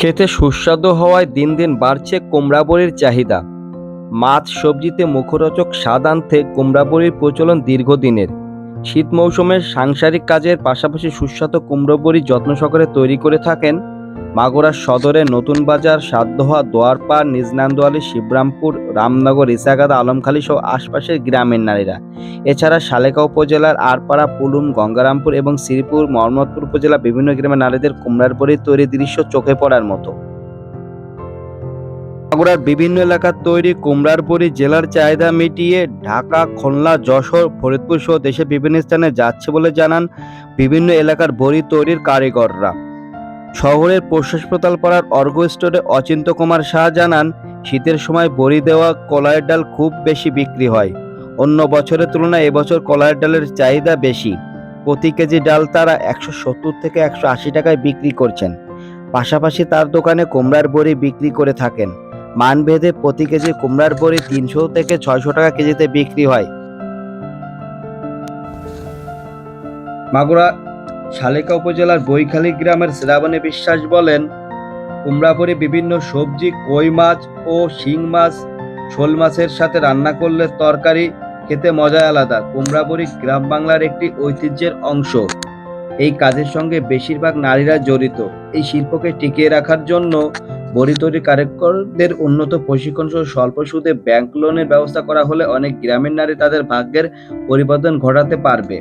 খেতে সুস্বাদু হওয়ায় দিন দিন বাড়ছে কুমড়া বড়ির চাহিদা। মাছ, সবজিতে মুখরোচক স্বাদ আনতে কুমড়া বড়ির প্রচলন দীর্ঘদিনের। শীত মৌসুমে সাংসারিক কাজের পাশাপাশি সুস্বাদু কুমড়ো বড়ি যত্ন সহকারে তৈরি করে থাকেন মাগুরা সদরের নতুন বাজার, সাতদোহা, দোয়ারপাড়, নিজনান্দোয়ালি, শিবরামপুর, রামনগর, ইসাগাদা, আলমখালী সহ আশপাশের গ্রামের নারীরা। এছাড়া সালেকা উপজেলার আরপাড়া, পুলুম, গঙ্গারামপুর এবং শ্রীপুর, মোহাম্মদপুর উপজেলা বিভিন্ন গ্রামের নারীদের কুমড়ার বড়ি তৈরি দৃশ্য চোখে পড়ার মতো। মাগুরার বিভিন্ন এলাকার তৈরি কুমড়ার বড়ি জেলার চাহিদা মিটিয়ে ঢাকা, খুলনা, যশোর, ফরিদপুর সহ দেশের বিভিন্ন স্থানে যাচ্ছে বলে জানান বিভিন্ন এলাকার বড়ি তৈরির কারিগররা। শহরের হাসপাতাল পাড়ার অর্ঘ স্টোরে অচিন্ত কুমার শাহ জানান, শীতের সময় বড়ি দেওয়া কলাইয়ের ডাল খুব বেশি বিক্রি হয়। অন্য বছরের তুলনায় এবছর কলাইয়ের ডালের চাহিদা বেশি। প্রতি কেজি ডাল তারা একশো সত্তর থেকে একশো আশি টাকায় বিক্রি করছেন। পাশাপাশি তার দোকানে কুমড়ার বড়ি বিক্রি করে থাকেন। মানভেদে প্রতি কেজি কুমড়ার বড়ি তিনশো থেকে ছয়শো টাকা কেজিতে বিক্রি হয়। মাগুরা শালিকা উপজেলার বৈখালী গ্রামের শ্রাবণী বিশ্বাস বলেন, কুমড়াপুরি বিভিন্ন সবজি, কই মাছ ও শিং মাছ শোল মাছের সাথে রান্না করলে তরকারি খেতে মজা আলাদা। কুমড়াপুরি গ্রাম বাংলার একটি ঐতিহ্যের অংশ। এই কাজের সঙ্গে বেশিরভাগ নারীরা জড়িত। এই শিল্পকে টিকিয়ে রাখার জন্য বড়ি তৈরি কারিগরদের উন্নত প্রশিক্ষণ সহ স্বল্প সুদে ব্যাংক লোনের ব্যবস্থা করা হলে অনেক গ্রামের নারী তাদের ভাগ্যের পরিবর্তন ঘটাতে পারবে।